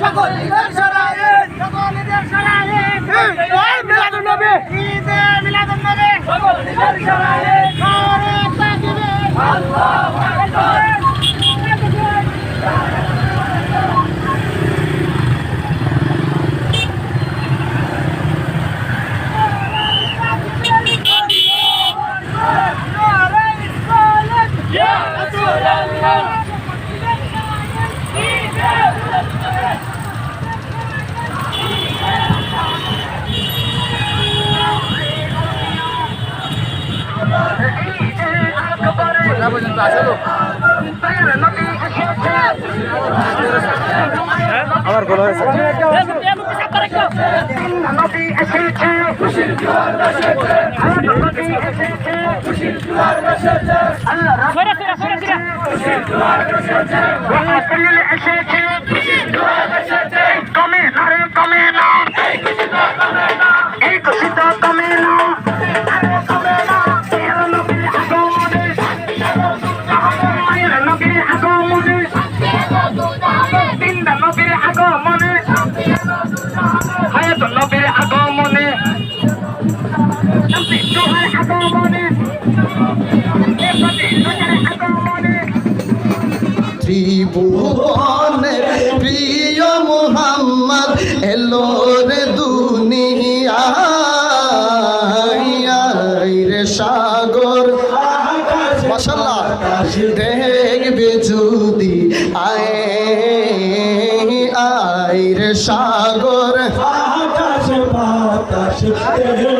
সকল ঈদের শরায়েত সকল আমার গোল হয়েছে। কমে সাগর। মশাল্লাহ দেখবে যদি আয় আয় সাগর। আই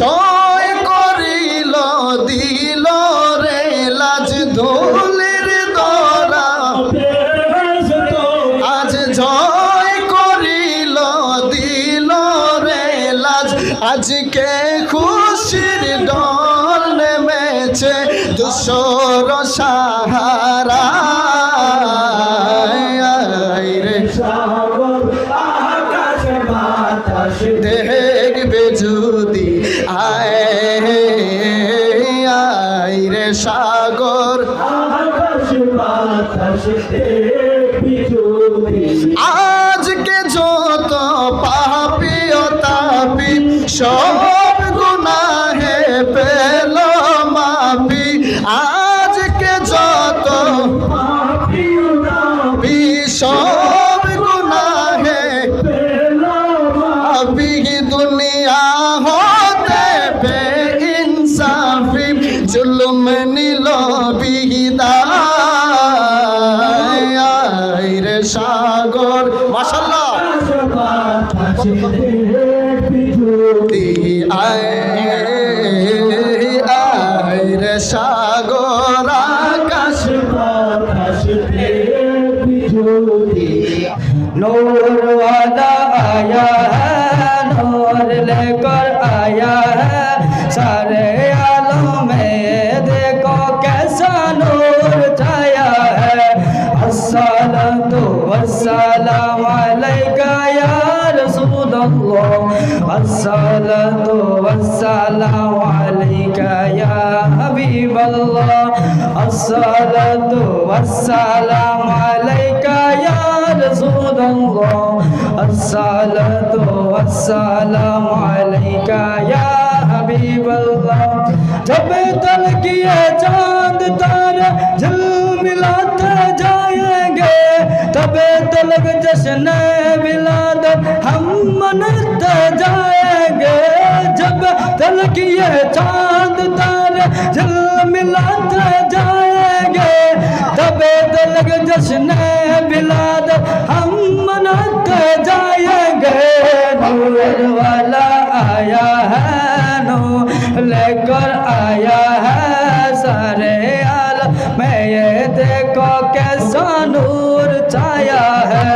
জয় করিল, দিল রে লাজ ধুলির দোরা। আজ জয় করিল, দিল রে লাজ। আজকে খুশির ডল নেমেছে দুশোর সাহারা। नूर वाला आया है नूर लेकर आया है सारे आलम में देखो कैसा नूर छाया है अस्सलातु वस्सलाम अलैका या रसूल अल्लाह अस्सलातु वस्सलाम अलैका حبيب الله الصلاة والسلام عليك يا رسول الله الصلاة والسلام عليك يا حبيب الله جب تلك یہ چاند تارے جل ملاتے جائیں گے تب تلک جشن जल मिलाते जाएँगे। तबे तलक जश्न विलादत हम मनाते जाएँगे। नूर वाला आया है, नूर लेकर आया है सारे आलम में ये देखो कैसा नूर छाया है।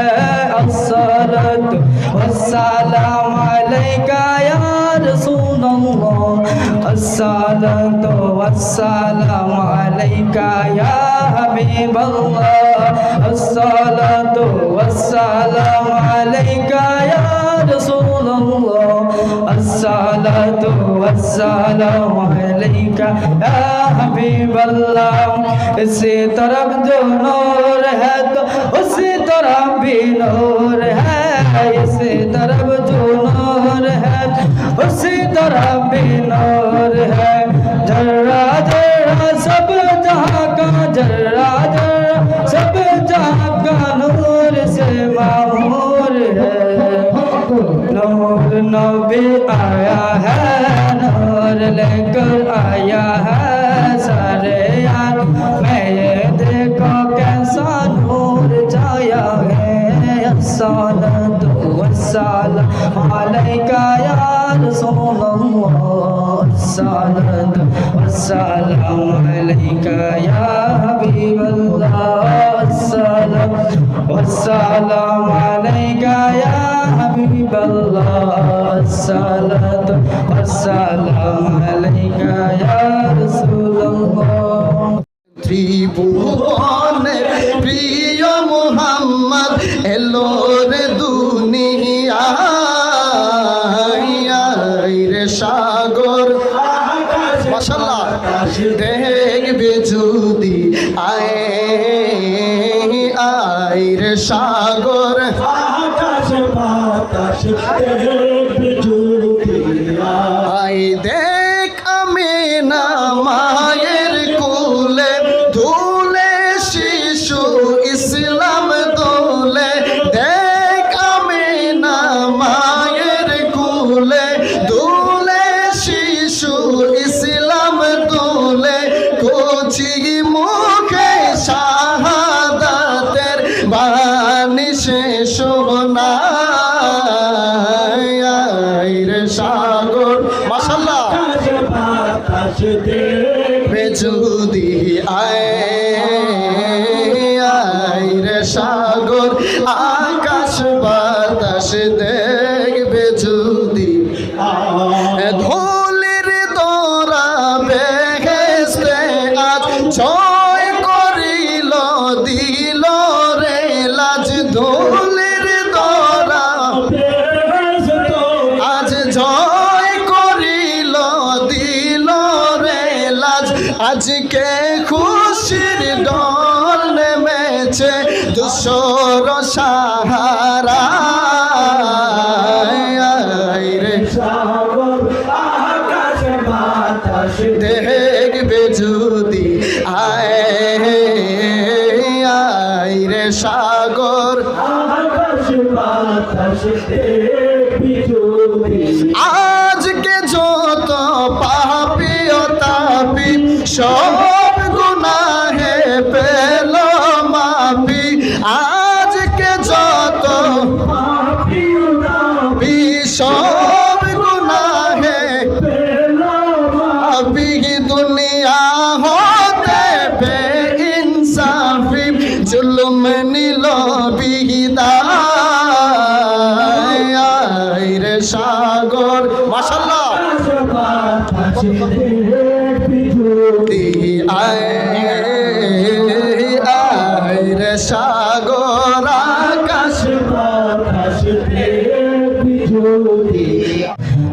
असरत वसलाम अलैका या रसूल असलत والسلام عليك يا حبيب الله الصلاة والسلام عليك يا رسول الله الصلاة والسلام عليك يا حبيب الله اسی طرف جو نور ہے تو اسی طرف بھی نور ہے اسی طرف جو نور ہے اسی طرف بھی नबी आया है नूर लेकर आया है सारे यार मैं ये देखो कैसा नूर छाया है अस्सलात वस्सलाम अलैका या रसूल अल्लाह अस्सलात वस्सलाम अलैका या हबीब अल्लाह अस्सलात वस्सलाम الله الصلاة والسلام عليك يا رسول الله ত্রিভুবনে প্রিয় মোহাম্মদ এলো শেষ নেমেছে দুশোর সাহারা। দেখবে যদি আয় রে সাগর। আজকে যত পাপি ও তাপি সব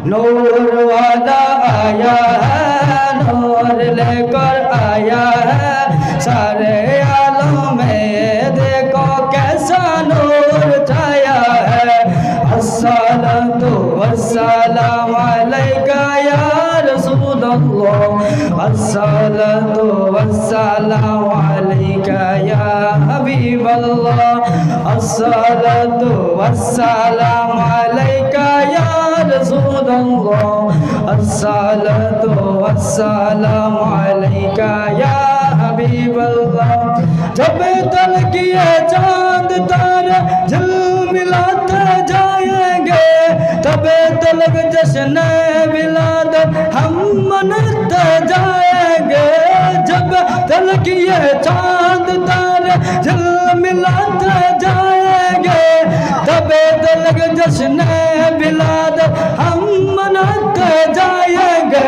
नूर वाला आया है नूर लेकर आया है सारे الله الصلاة والسلام عليك يا حبيب الله الصلاة والسلام عليك يا رسول الله الصلاة والسلام عليك يا حبيب الله جب تلك یہ چاند تارے جل ملاتے جائیں گے تب تلک جشن जब तल किए चाँद तारे झिलमिलाते जाएँगे। तब तलक जश्न मिलाद हम मनाते जाएँगे।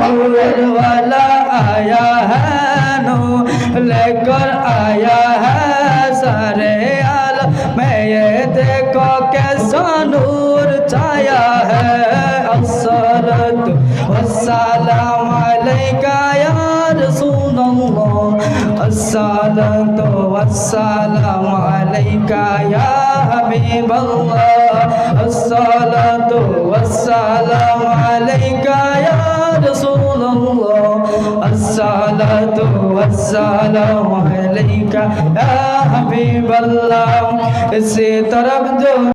नूर वाला आया है नूर लेकर आया है सारे आल। मैं ये देखो कैसा नूर छाया है। असरत वसलाम अलैका अल्लाह असलत वसलाम अलैका या हबीब अल्लाह असलत वसलाम अलैका या रसूल अल्लाह الصلاة والسلام عليك يا حبيب الله इसी तरफ जो